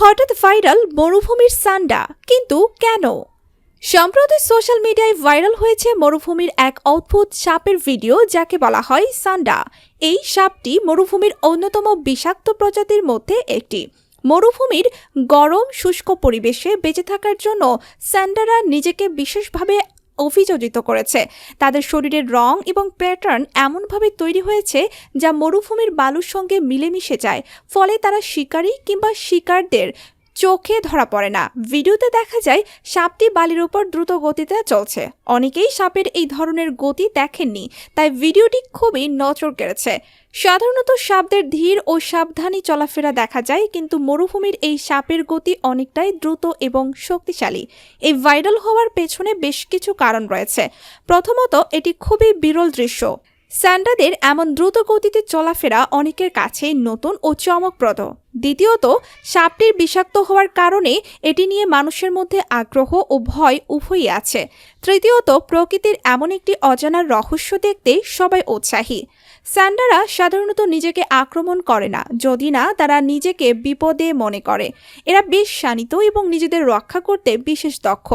হঠাৎ ভাইরাল মরুভূমির সান্ডা, কিন্তু কেন? সম্প্রতি সোশ্যাল মিডিয়ায় ভাইরাল হয়েছে মরুভূমির এক অদ্ভুত সাপের ভিডিও যাকে বলা হয় সান্ডা। এই সাপটি মরুভূমির অন্যতম বিষাক্ত প্রজাতির মধ্যে একটি। মরুভূমির গরম, শুষ্ক পরিবেশে বেঁচে থাকার জন্য স্যান্ডারা নিজেকে বিশেষভাবে অভিযোজিত করেছে। তাদের শরীরের রং এবং প্যাটার্ন এমনভাবে তৈরি হয়েছে যা মরুভূমির বালুর সঙ্গে মিলেমিশে যায়। ফলে তারা শিকারী কিংবা শিকারদের চোখে ধরা পড়ে না। ভিডিওতে দেখা যায়, সাপটি বালির উপর দ্রুত গতিতে চলছে। অনেকেই সাপের এই ধরনের গতি দেখেননি, তাই ভিডিওটি খুবই নজর কেড়েছে। সাধারণত সাপদের ধীর ও সাবধানী চলাফেরা দেখা যায়, কিন্তু মরুভূমির এই সাপের গতি অনেকটাই দ্রুত এবং শক্তিশালী। এই ভাইরাল হওয়ার পেছনে বেশ কিছু কারণ রয়েছে। প্রথমত, এটি খুবই বিরল দৃশ্য। স্যান্ডাদের এমন দ্রুত গতিতে চলাফেরা অনেকের কাছে নতুন ও চমকপ্রদ। দ্বিতীয়ত, সাপটির বিষাক্ত হওয়ার কারণে এটি নিয়ে মানুষের মধ্যে আগ্রহ ও ভয় উভয়ই আছে। তৃতীয়ত, প্রকৃতির এমন একটি অজানার রহস্য দেখতে সবাই উৎসাহী। স্যান্ডারা সাধারণত নিজেকে আক্রমণ করে না, যদি না, তারা নিজেকে বিপদে মনে করে। এরা বেশ শানিত এবং নিজেদের রক্ষা করতে বিশেষ দক্ষ।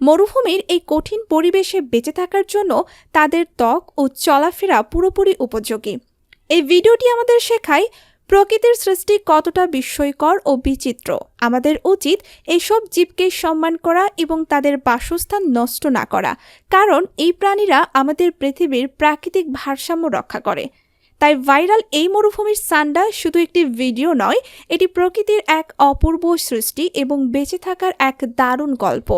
মরুভূমির এই কঠিন পরিবেশে বেঁচে থাকার জন্য তাদের ত্বক ও চলাফেরা পুরোপুরি উপযোগী। এই ভিডিওটি আমাদের শেখায় প্রকৃতির সৃষ্টি কতটা বিস্ময়কর ও বিচিত্র। আমাদের উচিত এইসব জীবকে সম্মান করা এবং তাদের বাসস্থান নষ্ট না করা, কারণ এই প্রাণীরা আমাদের পৃথিবীর প্রাকৃতিক ভারসাম্য রক্ষা করে। তাই ভাইরাল এই মরুভূমির সান্ডা শুধু একটি ভিডিও নয়, এটি প্রকৃতির এক অপূর্ব সৃষ্টি এবং বেঁচে থাকার এক দারুণ গল্প।